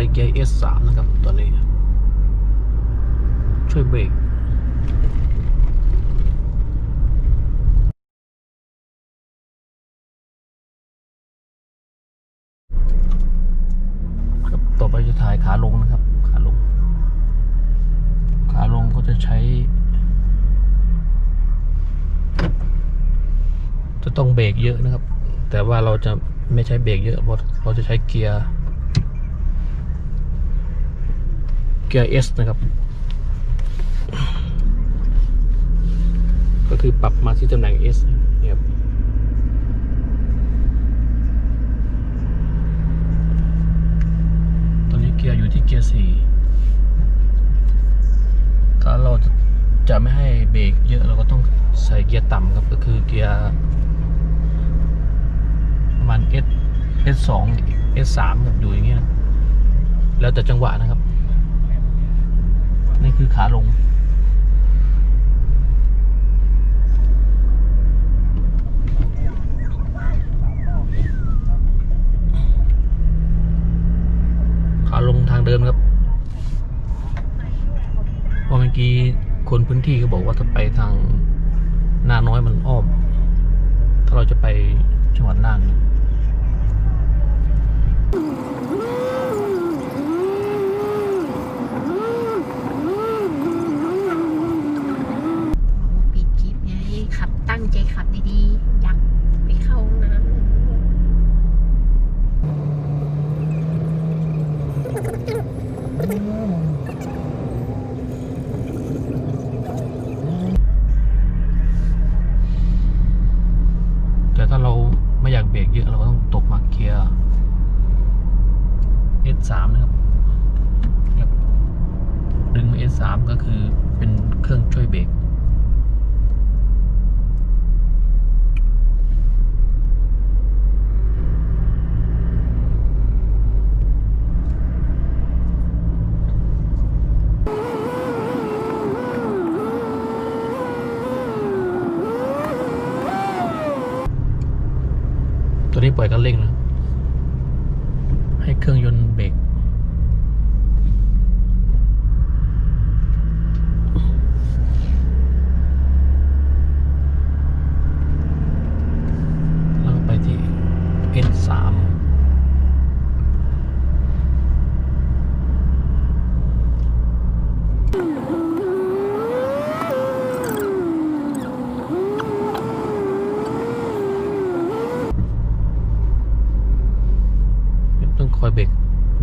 ช้เกียร์ S3 นะครับตอนนี้ ช่วยเบรกครับต่อไปจะถ่ายขาลงนะครับ ขาลง ขาลงก็จะใช้ จะต้องเบรกเยอะนะครับ แต่ว่าเราจะไม่ใช้เบรกเยอะ เพราะเราจะใช้เกียร์ เกียร์ S นะครับ ก็คือปรับมาที่ตำแหน่ง S เนี่ยครับตอนนี้เกียร์อยู่ที่เกียร์4ถ้าเราจะจะไม่ให้เบรกเยอะเราก็ต้องใส่เกียร์ต่ำครับ ก็คือเกียร์ประมาณ S S สอง S สามครับอยู่อย่างเงี้ยนะแล้วแต่จังหวะนะครับ คือขาลง ขาลงทางเดินครับเพราะเมื่อกี้คนพื้นที่ก็บอกว่าถ้าไปทางนาน้อยมันอ้อม ถ้าเราจะไปจังหวัดน่านเนี่ S3 นะครับ ดึงมา S3 ก็คือเป็นเครื่องช่วยเบรกตัวนี้ปล่อยกันเร่งนะ เครื่องยนต์เบรก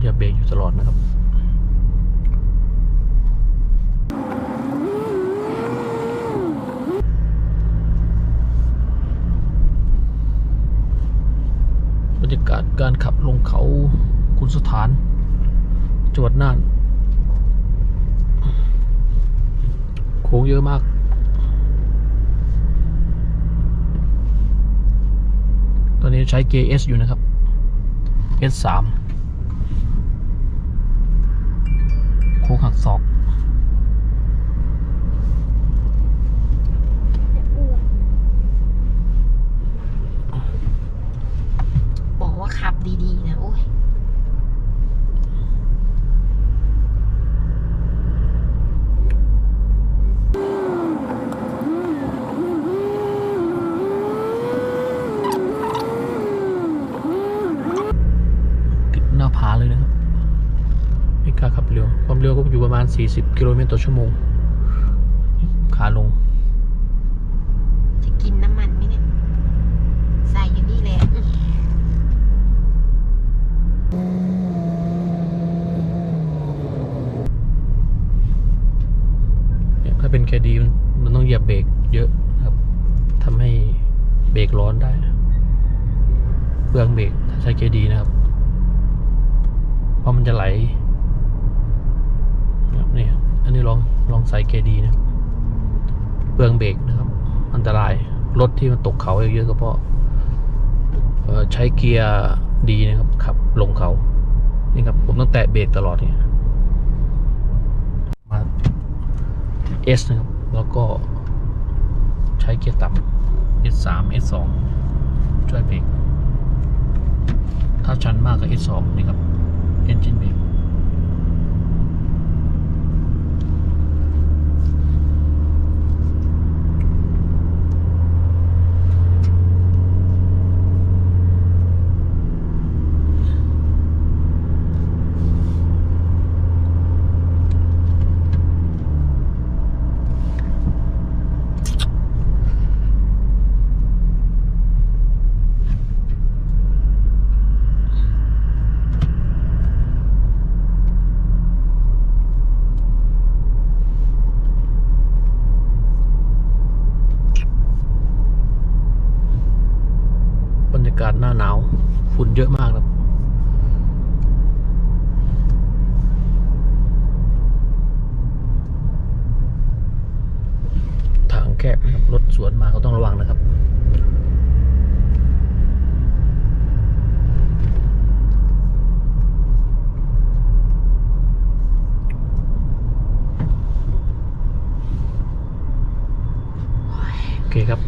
อย่าเบรกอยู่ตลอดนะครับบรรยากาศการขับลงเขาคุณสถานจังหวัดน่าน โค้งเยอะมากตอนนี้ใช้เกียร์ S อยู่นะครับ S 3 ไม่กล้าขับเร็วความเร็วก็อยู่ประมาณ 40 กิโลเมตรต่อชั่วโมง ขาลง จะกินน้ำมันไหมเนี่ย ใส่อยู่นี่แหละเนี่ยถ้าเป็นแคดีมันมันต้องเหยียบเบรกเยอะครับทำให้เบรกร้อนได้เปลืองเบรกถ้าใช้แคดีนะครับ เพราะมันจะไหลนะครับ นี่ลองลองใส่แคดีนะครับเปลืองเบรกนะครับ อันตรายรถที่มันตกเขาเยอะๆก็เพราะใช้เกียร์ดีนะครับขับลงเขานี่ครับผมต้องแตะเบรกตลอดเนี่ยมา S นะครับ แล้วก็ใช้เกียร์ต่ำ S3 S2 ช่วยเบรกถ้าชันมากก็ S2 นี่ครับ Engine Brake าศหน้าหนาวฝุ่นเยอะมากครับทางแคบรถสวนมาก็ต้องระวังนะครับโอเคครับ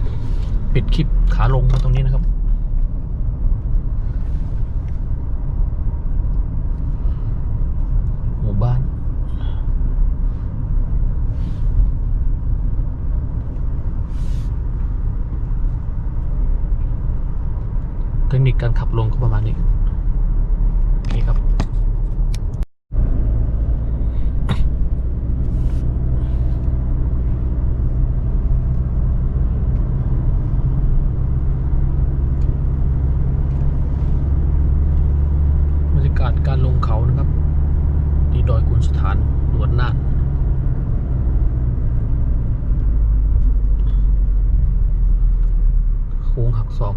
ปิดคลิปขาลงมาตรงนี้นะครับ การขับลงก็ประมาณนี้โอเครับ บรรยากาศการลงเขานะครับ ที่ดอยกุนสถานหลวนน่านโค้งหักศอก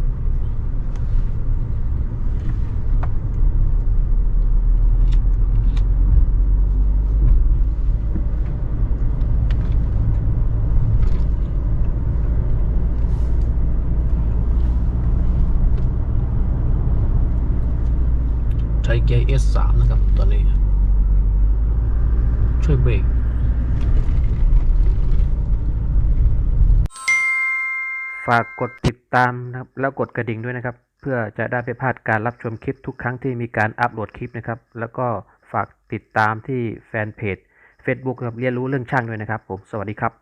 ใช้เกียร์ S3 นะครับตอนนี้ ช่วยเบรกฝากกดติดตามนะครับ แล้วกดกระดิ่งด้วยนะครับ เพื่อจะได้ไม่พลาดการรับชมคลิปทุกครั้งที่มีการอัปโหลดคลิปนะครับ แล้วก็ฝากติดตามที่แฟนเพจ Facebook ครับเรียนรู้เรื่องช่างด้วยนะครับ ผมสวัสดีครับ